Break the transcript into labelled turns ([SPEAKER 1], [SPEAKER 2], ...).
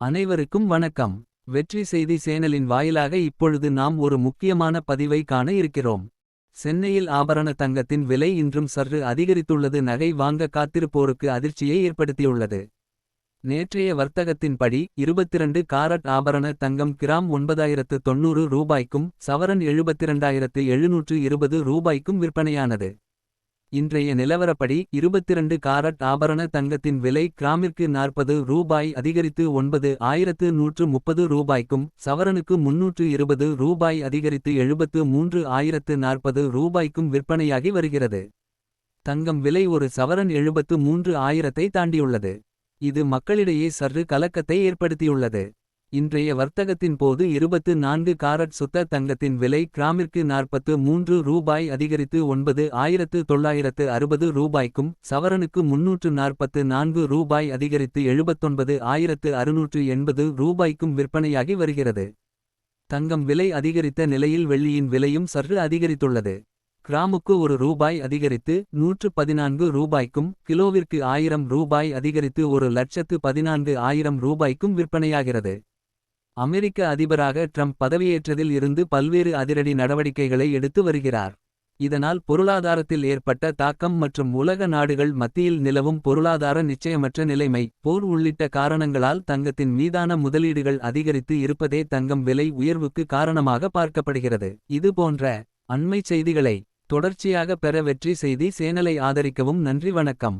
[SPEAKER 1] அனைவருக்கும் வணக்கம். வெற்றி செய்தி சேனலின் வாயிலாக இப்பொழுது நாம் ஒரு முக்கியமான பதிவை காண இருக்கிறோம். சென்னையில் ஆபரண தங்கத்தின் விலை இன்றும் சற்று அதிகரித்துள்ளது. நகை வாங்க காத்திருப்போருக்கு அதிர்ச்சியை ஏற்படுத்தியுள்ளது. நேற்றைய வர்த்தகத்தின்படி 22 காரட் ஆபரண தங்கம் கிராம் ஒன்பதாயிரத்து தொண்ணூறு ரூபாய்க்கும் சவரன் எழுபத்திரண்டாயிரத்து எழுநூற்று இருபது ரூபாய்க்கும் விற்பனையானது. இன்றைய நிலவரப்படி 22 காரட் ஆபரண தங்கத்தின் விலை கிராமிற்கு நாற்பது ரூபாய் அதிகரித்து ஒன்பது ஆயிரத்து நூற்று முப்பது ரூபாய்க்கும் சவரனுக்கு முன்னூற்று இருபது ரூபாய் அதிகரித்து எழுபத்து மூன்று ஆயிரத்து நாற்பது ரூபாய்க்கும் விற்பனையாகி வருகிறது. தங்கம் விலை ஒரு சவரன் எழுபத்து மூன்று ஆயிரத்தை தாண்டியுள்ளது. இது மக்களிடையே சற்று கலக்கத்தை ஏற்படுத்தியுள்ளது. இன்றைய வர்த்தகத்தின் போது இருபத்து நான்கு காரட் சுத்த தங்கத்தின் விலை கிராமிற்கு நாற்பத்து மூன்று ரூபாய் அதிகரித்து ஒன்பது ஆயிரத்து தொள்ளாயிரத்து அறுபது ரூபாய்க்கும் சவரனுக்கு முன்னூற்று நாற்பத்து நான்கு ரூபாய் அதிகரித்து எழுபத்தொன்பது ஆயிரத்து அறுநூற்று எண்பது ரூபாய்க்கும் விற்பனையாகி வருகிறது. தங்கம் விலை அதிகரித்த நிலையில் வெள்ளியின் விலையும் சற்று அதிகரித்துள்ளது. கிராமுக்கு ஒரு ரூபாய் அதிகரித்து நூற்று பதினான்கு ரூபாய்க்கும் கிலோவிற்கு ஆயிரம் ரூபாய் அதிகரித்து ஒரு லட்சத்து பதினான்கு ஆயிரம் ரூபாய்க்கும் விற்பனையாகிறது. அமெரிக்க அதிபராக ட்ரம்ப் பதவியேற்றதில் இருந்து பல்வேறு அதிரடி நடவடிக்கைகளை எடுத்து வருகிறார். இதனால் பொருளாதாரத்தில் ஏற்பட்ட தாக்கம் மற்றும் உலக நாடுகள் மத்தியில் நிலவும் பொருளாதார நிச்சயமற்ற நிலைமை போர் உள்ளிட்ட காரணங்களால் தங்கத்தின் மீதான முதலீடுகள் அதிகரித்து இருப்பதே தங்கம் விலை உயர்வுக்கு காரணமாக பார்க்கப்படுகிறது. இது போன்ற அண்மைச் செய்திகளை தொடர்ச்சியாக பெற வெற்றி செய்தி சேனலை ஆதரிக்கவும் நன்றி வணக்கம்.